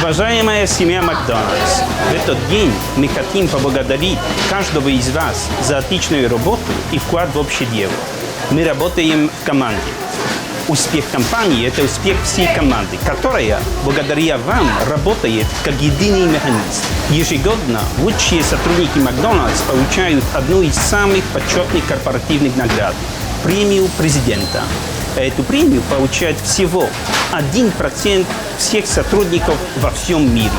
Уважаемая семья Макдональдс, в этот день мы хотим поблагодарить каждого из вас за отличную работу и вклад в общее дело. Мы работаем в команде. Успех компании – это успех всей команды, которая, благодаря вам, работает как единый механизм. Ежегодно лучшие сотрудники Макдональдс получают одну из самых почетных корпоративных наград – премию президента. Эту премию получает всего 1% всех сотрудников во всем мире.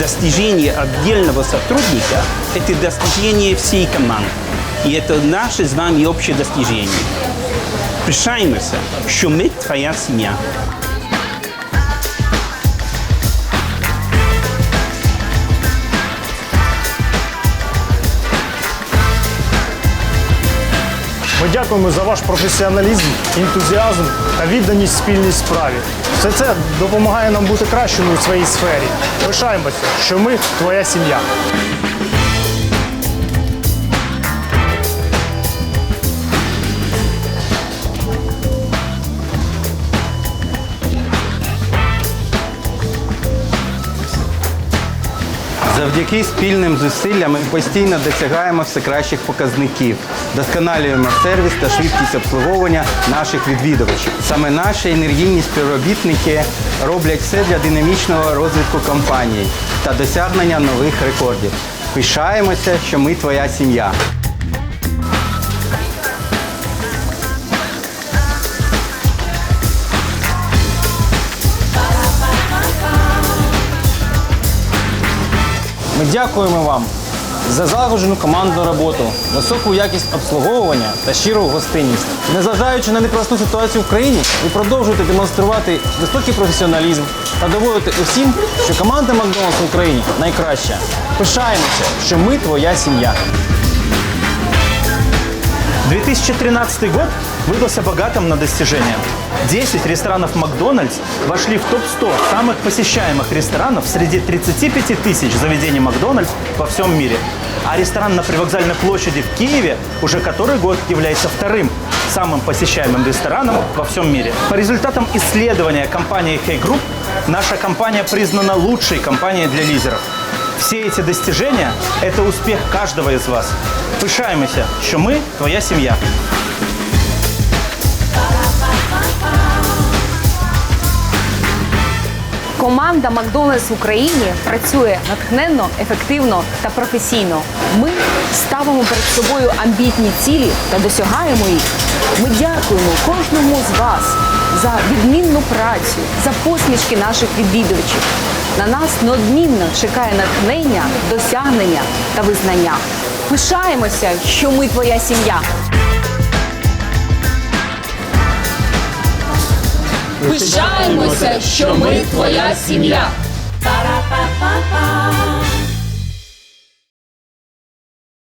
Достижение отдельного сотрудника – это достижение всей команды. И это наше с вами общее достижение. Пишаємося, що ми твоя сім'я. Ми дякуємо за ваш професіоналізм, ентузіазм та відданість спільній справі. Все це допомагає нам бути кращими у своїй сфері. Пишаємося, що ми твоя сім'я. Завдяки спільним зусиллям ми постійно досягаємо все кращих показників, досконалюємо сервіс та швидкість обслуговування наших відвідувачів. Саме наші енергійні співробітники роблять все для динамічного розвитку компанії та досягнення нових рекордів. Пишаємося, що ми твоя сім'я. Ми дякуємо вам за злагоджену командну роботу, високу якість обслуговування та щиру гостинність. Незважаючи на непросту ситуацію в країні, ви продовжуєте демонструвати високий професіоналізм та доводити усім, що команда Макдональдс в Україні найкраща. Пишаємося, що ми твоя сім'я. 2013 год выдался богатым на достижения. 10 ресторанов Макдональдс вошли в топ-100 самых посещаемых ресторанов среди 35 тысяч заведений Макдональдс во всем мире. А ресторан на привокзальной площади в Киеве уже который год является вторым самым посещаемым рестораном во всем мире. По результатам исследования компании Hey Group, наша компания признана лучшей компанией для лидеров. Все эти достижения – это успех каждого из вас. Пишаемся, что мы – твоя семья. Команда Макдональдс в Україні працює натхненно, ефективно та професійно. Ми ставимо перед собою амбітні цілі та досягаємо їх. Ми дякуємо кожному з вас за відмінну працю, за посмішки наших відвідувачів. На нас неодмінно чекає натхнення, досягнення та визнання. Пишаємося, що ми твоя сім'я. Пишаємося, що ми твоя сім'я. Ba-da-ba-ba-ba.